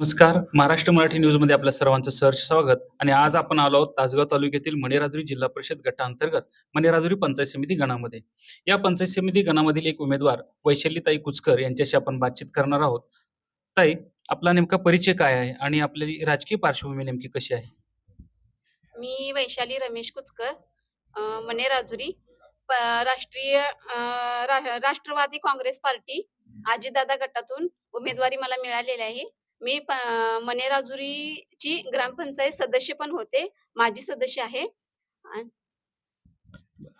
नमस्कार. महाराष्ट्र मराठी न्यूजमध्ये आपल्या सर्वांचं सहर्ष स्वागत. आणि आज आपण आलो आहोत तासगाव तालुक्यातील मणेराजुरी जिल्हा परिषद गटांतर्गत मणेराजुरी पंचायत समिती गणामध्ये. या पंचायत समिती गणामधील एक उमेदवार वैशालीताई कुचकर यांच्याशी आपण बातचीत करणार आहोत. ताई आपला नेमका परिचय काय आहे आणि आपली राजकीय पार्श्वभूमी नेमकी कशी आहे? मी वैशाली रमेश कुचकर मणिराजुरी राष्ट्रीय रा- राष्ट्रवादी काँग्रेस पार्टी आजीदादा गटातून उमेदवारी मला मिळालेली आहे. मी प- मने राजुरीची ग्रामपंचायत सदस्य पण होते. माजी सदस्य आहे.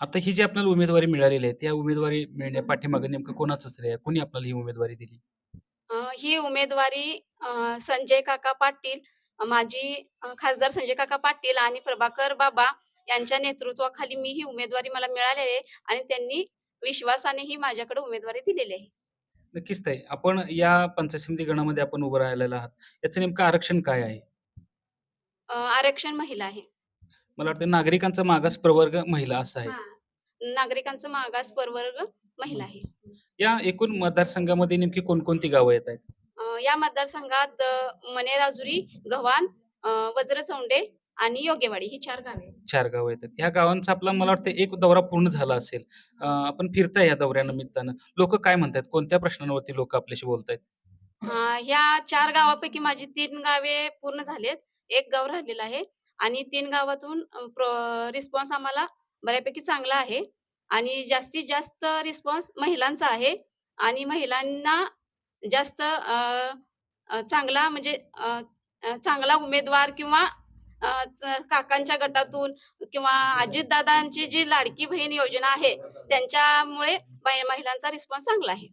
आता ही जी आपल्याला उमेदवारी मिळालेली आहे त्या उमेदवारी मिळण्या पाठीमागे नेमकं कोणाचं श्रेय? कोणी आपल्याला ही उमेदवारी दिली? ही उमेदवारी संजय काका पाटील माजी खासदार संजय काका पाटील आणि प्रभाकर बाबा यांच्या नेतृत्वाखाली मी ही उमेदवारी मला मिळालेली आहे आणि त्यांनी विश्वासाने ही माझ्याकडे उमेदवारी दिलेली आहे. नक्कीच ताई. आपण या पंचायत समिती गणामध्ये आपण उभं राहिलेला आहात. याचं नेमकं आरक्षण काय आहे? अ, आरक्षण महिला आहे. मला वाटतं नागरिकांचा मागास प्रवर्ग महिला असं आहे. हा. नागरिकांचा मागास प्रवर्ग महिला आहे. या एकूण मतदारसंघामध्ये नेमकी कोणकोणती गावं येत आहेत? अ, या मतदारसंघात अ, मनेराजुरी गव्हाण अ, वज्रचौंडे आणि योगेवाडी ही चार गावे. चार गावं येतात. ह्या गावांचा आपला मला वाटतं एक दौरा पूर्ण झाला असेल. अं, आपण फिरताय या दौऱ्यानिमित्तानं. लोक काय म्हणतात? कोणत्या प्रश्नांवरती लोक आपल्याशी बोलतायत? अ, ह्या चार गावापैकी माझी तीन गावे पूर्ण झालेत. एक गाव राहिलेलं आहे आणि तीन गावातून रिस्पॉन्स आम्हाला बऱ्यापैकी चांगला आहे. आणि जास्तीत जास्त रिस्पॉन्स महिलांचा आहे. आणि महिलांना जास्त अ, अ, चांगला म्हणजे अ, अ, चांगला उमेदवार किंवा काकांच्या गटातून किंवा अजितदादांची जी लाडकी बहीण योजना आहे त्यांच्यामुळे महि- महिलांचा रिस्पॉन्स चांगला आहे.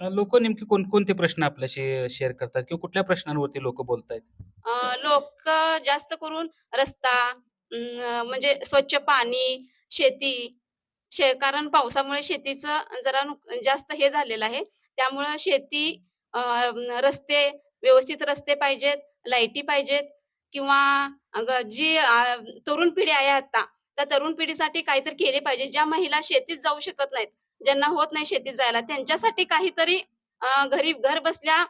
लोक नेमके कोणकोणते प्रश्न आपल्याशी शेअर करतात किंवा कुठल्या प्रश्नांवरती लोक बोलतायत? लोक जास्त करून रस्ता म्हणजे स्वच्छ पाणी शेती शे कारण पावसामुळे शेतीचं जरा जास्त हे झालेलं आहे. त्यामुळं शेती रस्ते व्यवस्थित रस्ते पाहिजेत लाईटी पाहिजेत किंवा जी तरुण पिढी आहे आता त्या तरुण पिढीसाठी काहीतरी केले पाहिजे. ज्या महिला शेतीत जाऊ शकत नाहीत ज्यांना होत नाही शेतीत जायला त्यांच्यासाठी काहीतरी घरी घर बसल्या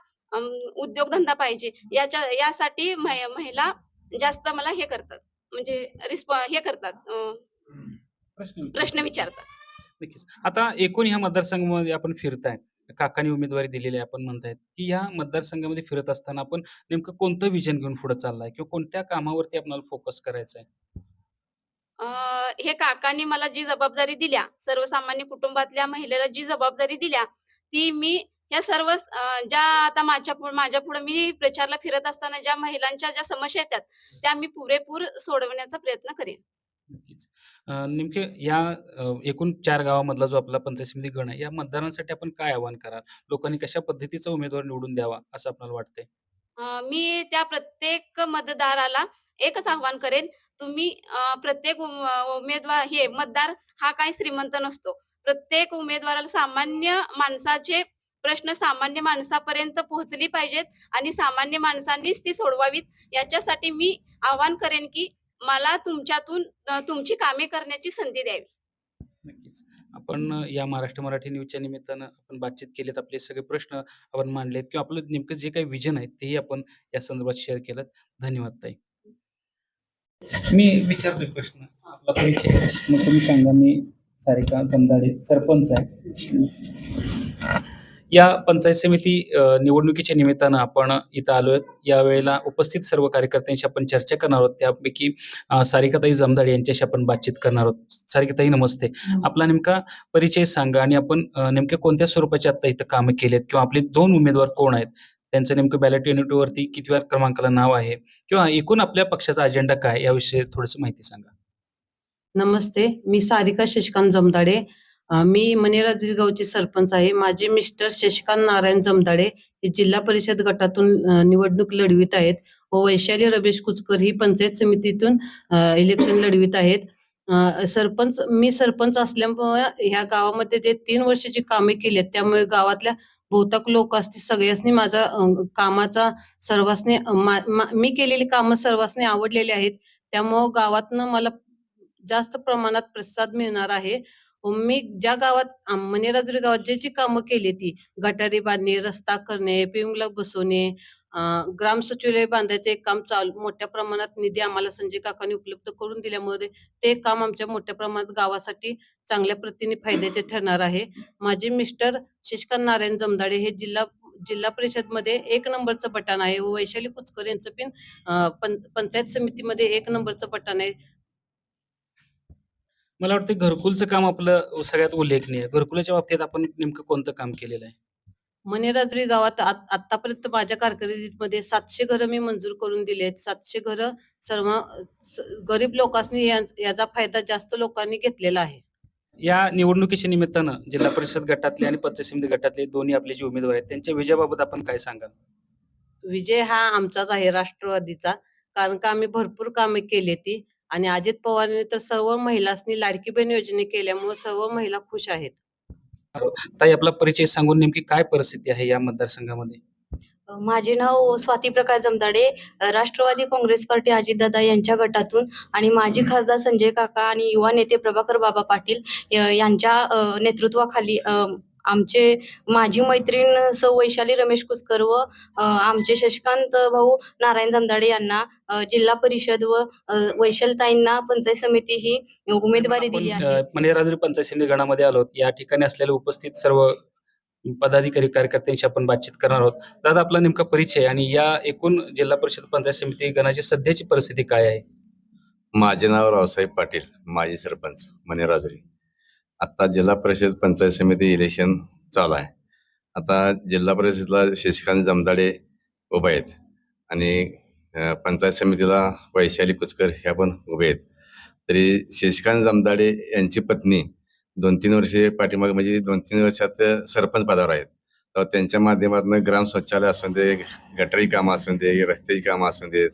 उद्योगधंदा पाहिजे. याच्या यासाठी महि- महिला जास्त मला हे करतात. म्हणजे रिस्पॉ हे करतात प्रश्न प्रश्न विचारतात. नक्कीच. आता एकूण ह्या मतदारसंघामध्ये आपण फिरताय. काकांनी उमेदवारी दिलेली आहे आपण म्हणतायत की या मतदारसंघामध्ये फिरत असताना आपण नेमकं कोणतं विजन घेऊन पुढे चाललाय? किंवा कोणत्या कामावरती आपल्याला फोकस करायचा आहे अं, हे काकांनी मला जी जबाबदारी दिल्या सर्वसामान्य कुटुंबातल्या महिलेला जी जबाबदारी दिल्या ती मी या सर्व ज्या आता माझ्या माझ्या पुढे मी प्रचारला फिरत असताना ज्या महिलांच्या ज्या समस्या येतात त्या मी पुरेपूर सोडवण्याचा प्रयत्न करेन. नक्कीच नेमके या एकूण चार गावामधला जो आपला पंचायत समिती गण आहे या मतदारांसाठी आपण काय आवाहन कराल लोकांनी कशा पद्धतीचा उमेदवार निवडून द्यावा असं आपल्याला वाटतंय अ, मी त्या प्रत्येक मतदाराला एकच आव्हान करेन तुम्ही अ, प्रत्येक उम उमेदवार हे मतदार हा काही श्रीमंत नसतो. प्रत्येक उमेदवाराला सामान्य माणसाचे प्रश्न सामान्य माणसापर्यंत पोहोचली पाहिजेत आणि सामान्य माणसांनीच ती सोडवावीत. याच्यासाठी मी आवाहन करेन, की मला तुमच्यातून तुमची कामे करण्याची संधी द्यावी. नक्कीच. आपण या महाराष्ट्र मराठी न्यूजच्या निमित्तानं आपण बातचीत केलीत. आपले सगळे प्रश्न आपण मांडलेत किंवा आपलं नेमकं जे काही विजन आहे तेही आपण या संदर्भात शेअर केलं. धन्यवाद ताई. मी विचारतोय प्रश्न. आपला परिचय मग तुम्ही सांगा. मी सारिका जमदाडे सरपंच आहे. या पंचायत समिती निवडणुकीच्या निमित्तानं आपण इथं आलोय. यावेळेला उपस्थित सर्व कार्यकर्त्यांशी आपण चर्चा करणार आहोत. त्यापैकी सारिकाताई जमदाडे यांच्याशी आपण बातचीत करणार आहोत. सारिकाताई नमस्ते. आपला नेमका परिचय सांगा आणि आपण नेमक्या कोणत्या स्वरूपाची आता इथं कामं केली आहेत किंवा आपले 2 उमेदवार कोण आहेत? त्यांचं नेमकं बॅलट युनिटवरती कितव्या क्रमांकाला नाव आहे? किंवा एकूण आपल्या पक्षाचा अजेंडा काय याविषयी थोडीशी माहिती सांगा. नमस्ते. मी सारिका शशिकांत जमदाडे. मी मनेराजुरी गावची सरपंच आहे. माझे मिस्टर शशिकांत नारायण जमदाडे हे जिल्हा परिषद गटातून निवडणूक लढवीत आहेत व वैशाली रमेश कुचकर ही पंचायत समितीतून इलेक्शन लढवीत आहेत. सरपंच मी सरपंच असल्यामुळे ह्या गावामध्ये जे तीन वर्षाची कामे केली आहेत, त्यामुळे गावातल्या बहुतेक लोक असतील सगळ्यांसनी माझा कामाचा सर्वांसनी मी केलेली कामं सर्वांसनी आवडलेली आहेत. त्यामुळं गावातनं मला जास्त प्रमाणात प्रतिसाद मिळणार आहे. मी ज्या गावात म्हणजे राजुरी गावात जी जी कामं केली ती गटारी बांधणे, रस्ता करणे, पिंगला बसवणे ग्राम सचिवालय बांधायचे एक काम चालू मोठ्या प्रमाणात निधी आम्हाला संजय काकांनी उपलब्ध करून दिल्यामुळे ते काम आमच्या मोठ्या प्रमाणात गावासाठी चांगल्या प्रतीने फायद्याचे ठरणार आहे. माझे मिस्टर शशिकांत नारायण जमदाडे हे जिल्हा जिल्हा परिषदमध्ये एक नंबरचं बटाण आहे. व वैशाली कुचकर यांचं पण पंचायत समितीमध्ये एक नंबरचं बटाण आहे. मला वाटतं घरकुलचं काम आपलं सगळ्यात उल्लेखनीय. घरकुलाच्या बाबतीत आपण नेमकं कोणतं काम केलेलं आहे? मनेराजरी गावात आत- आतापर्यंत माझ्या कारकिर्दीमध्ये सातशे घरं मी मंजूर करून दिली आहेत सातशे घरं सर्व स- गरीब लोकांनी या- याचा फायदा जास्त लोकांनी घेतलेला आहे या निवडणुकीच्या निमित्तानं जिल्हा परिषद गटातले आणि पंचायत समिती गटातले दोन्ही आपले जे उमेदवार आहेत त्यांच्या विजयाबाबत आपण काय सांगाल? विजय हा आमचाच आहे राष्ट्रवादीचा कारण का आम्ही भरपूर कामे केली ती आणि अजित पवारांनी तर सर्व महिलांनी लाडकी बहीण योजने केल्यामुळे सर्व महिला खुश आहेत ताई आपला परिचय सांगून नेमकी काय परिस्थिती आहे या मतदारसंघामध्ये? माझे नाव स्वाती प्रकाश जमदाडे राष्ट्रवादी काँग्रेस पार्टी अजितदादा यांच्या गटातून आणि माजी खासदार संजय काका आणि युवा नेते प्रभाकर बाबा पाटील यांच्या नेतृत्वाखाली अ, आमचे माजी मैत्रीण सौ वैशाली रमेश कुसकर व आमचे शशिकांत भाऊ नारायण जमदाडे यांना जिल्हा परिषद व वैशालताईंना पंचायत समिती ही उमेदवारी दिली आहे. मनेराजुरी पंचायत समिती गणामध्ये आलो. या ठिकाणी असलेले उपस्थित सर्व पदाधिकारी कार्यकर्त्यांशी आपण बातचीत करणार आहोत. दादा आपला नेमका परिचय आणि या एकूण जिल्हा परिषद पंचायत समिती गणाची सध्याची परिस्थिती काय आहे? माझे नाव रावसाहेब पाटील माजी सरपंच मनेराजुरी. आता जिल्हा परिषद पंचायत समिती इलेक्शन चालू आहे. आता जिल्हा परिषदला शशिकांत जमदाडे उभे आहेत आणि पंचायत समितीला वैशाली कुचकर ह्या पण उभे आहेत. तरी शशिकांत जमदाडे यांची पत्नी दोन तीन वर्षे पाठीमागे म्हणजे दोन तीन वर्षात सरपंच पदावर आहेत. तर त्यांच्या माध्यमातून ग्राम शौचालय असून दे गटारी कामं असून दे रस्त्याची कामं असून देत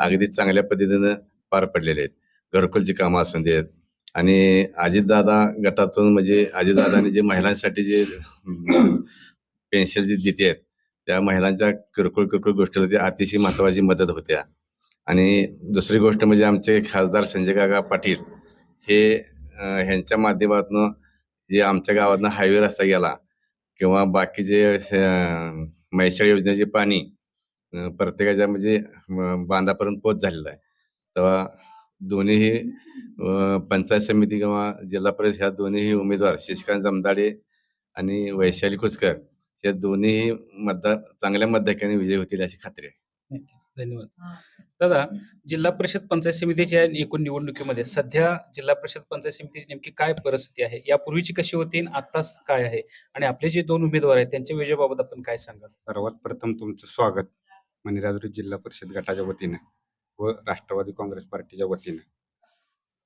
अगदी चांगल्या पद्धतीनं पार पडलेले आहेत. घरकुलची कामं असून देत आणि अजितदादा गटातून म्हणजे अजितदादाने जे महिलांसाठी जे पेन्शन जे देते आहेत त्या महिलांच्या किरकोळ किरकोळ गोष्टीला ती अतिशय महत्वाची मदत होत्या. आणि दुसरी गोष्ट म्हणजे आमचे खासदार संजय काका पाटील हे ह्यांच्या माध्यमातून जे आमच्या गावातनं हायवे रस्ता गेला किंवा बाकीचे अं, योजनेचे पाणी प्रत्येकाच्या म्हणजे बांधापर्यंत पोच झालेलं आहे. तेव्हा दोन्हीही पंचायत समिती किंवा जिल्हा परिषद ह्या दोन्हीही उमेदवार शशिकांत जमदाडे आणि वैशाली कुचकर या दोन्ही मतदार चांगल्या मतदाराने विजयी होतील अशी खात्री आहे. धन्यवाद. दादा जिल्हा परिषद पंचायत समितीच्या एकूण निवडणुकीमध्ये सध्या जिल्हा परिषद पंचायत समितीची नेमकी काय परिस्थिती आहे? यापूर्वीची कशी होती आणि आताच काय आहे? आणि आपले जे दोन उमेदवार आहेत त्यांच्या विजयाबाबत आपण काय सांगाल? सर्वात प्रथम तुमचं स्वागत. मणिराजुरी जिल्हा परिषद गटाच्या वतीने. व राष्ट्रवादी काँग्रेस पार्टीच्या वतीने.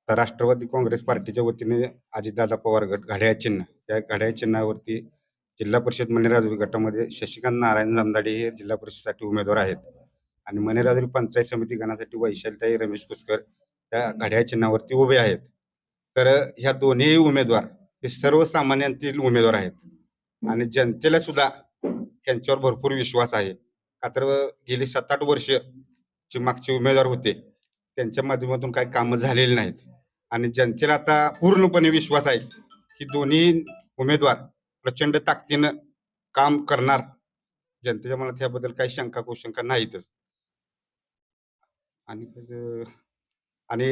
तर राष्ट्रवादी काँग्रेस पार्टीच्या वतीने अजितदादा पवार गट घड्याळ चिन्ह या घड्याळ चिन्हावरती जिल्हा परिषद मणिराजुरी गटामध्ये शशिकांत नारायण जमदाडे हे जिल्हा परिषदसाठी उमेदवार आहेत. आणि मणिराजुरी पंचायत समिती गणासाठी वैशालताई रमेश पुष्कर या घड्याळ चिन्हावरती उभे आहेत. तर ह्या दोन्ही उमेदवार हे सर्वसामान्यांतील उमेदवार आहेत. आणि जनतेला सुद्धा त्यांच्यावर भरपूर विश्वास आहे. का तर गेली सात आठ वर्ष जे मागचे उमेदवार होते त्यांच्या माध्यमातून काही कामं झालेली नाहीत. आणि जनतेला आता पूर्णपणे विश्वास आहे की दोन्ही उमेदवार प्रचंड ताकदीनं काम करणार. जनतेच्या मनात याबद्दल काही शंका कुशंका नाहीतच. आणि आणि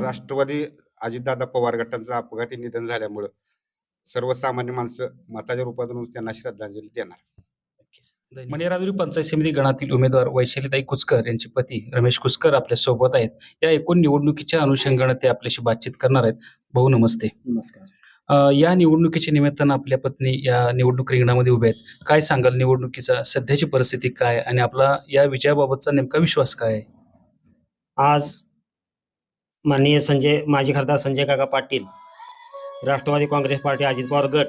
राष्ट्रवादी अजितदादा पवार गटांचं अपघाती निधन झाल्यामुळं सर्वसामान्य माणसं मताच्या रूपातून त्यांना श्रद्धांजली देणार. मणिराजुरी पंचायत समिती गणातील उमेदवार वैशालीताई कुचकर यांचे पती रमेश कुचकर आपल्यासोबत आहेत. या एकूण निवडणुकीच्या अनुषंगाने ते आपल्याशी बातचीत करणार आहेत. भाऊ नमस्ते. नमस्कार. या निवडणुकीच्या निमित्तानं आपल्या पत्नी या निवडणूक रिंगणामध्ये उभे आहेत. काय सांगाल निवडणुकीचा? सध्याची परिस्थिती काय? आणि आपला या विजयाबाबतचा नेमका विश्वास काय आहे? आज माननीय संजय माजी खासदार संजय काका पाटील राष्ट्रवादी काँग्रेस पार्टी अजित पवार गट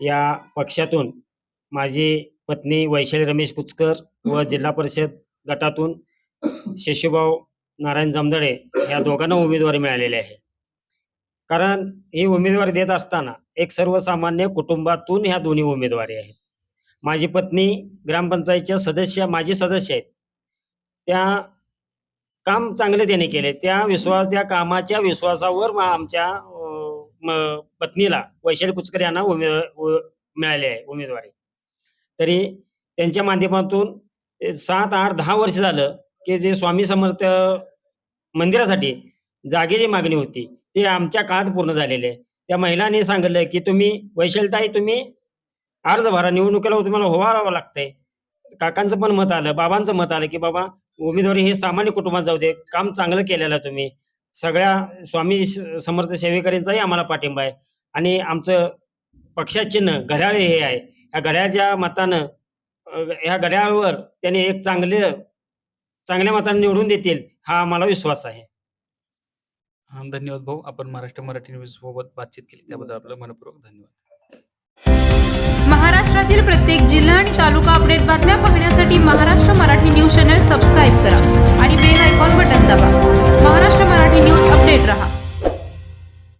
या पक्षातून माझी पत्नी वैशाली रमेश कुचकर व जिल्हा परिषद गटातून शेषुभाऊ नारायण जमदडे या दोघांना उमेदवारी मिळालेली आहे. कारण ही उमेदवारी देत असताना एक सर्वसामान्य कुटुंबातून ह्या दोन्ही उमेदवारी आहेत. माझी पत्नी ग्रामपंचायतच्या सदस्य माजी सदस्य आहेत. त्या काम चांगले त्याने केले. त्या विश्वास त्या कामाच्या विश्वासावर आमच्या पत्नीला वैशाली कुचकर यांना उमेद मिळाली मिळाले आहे उमेदवारी. तरी त्यांच्या माध्यमातून सात आठ दहा वर्ष झालं की जे स्वामी समर्थ मंदिरासाठी जागेची मागणी होती ते आमच्या काळात पूर्ण झालेले. आहे त्या महिलांनी सांगितलं की तुम्ही वैशलताही तुम्ही अर्ज भरा निवडणुकीला तुम्हाला उभारावं लागतंय. काकांचं पण मत आलं बाबांचं मत आलं की बाबा उमेदवारी हे सामान्य कुटुंबात जाऊ दे काम चांगलं केलेलं तुम्ही. सगळ्या स्वामी समर्थ सेवेकरींचाही आम्हाला पाठिंबा आहे. आणि आमचं पक्षाचिन्ह घड्याळ हे आहे. ह्या घड्याळच्या मतानं ह्या घड्याळावर त्यांनी एक चांगले चांगल्या मताने निवडून देतील हा आम्हाला विश्वास आहे. हा, धन्यवाद भाऊ. आपण महाराष्ट्र मराठी न्यूज सोबत बातचीत केली. त्याबद्दल आपलं मनपूर्वक धन्यवाद. महाराष्ट्रातील प्रत्येक जिल्हा आणि तालुका अपडेट बातम्या पाहण्यासाठी Maharashtra Marathi news channel subscribe करा आणि बेल आयकॉन बटन दाबा. महाराष्ट्र मराठी न्यूज अपडेट रहा.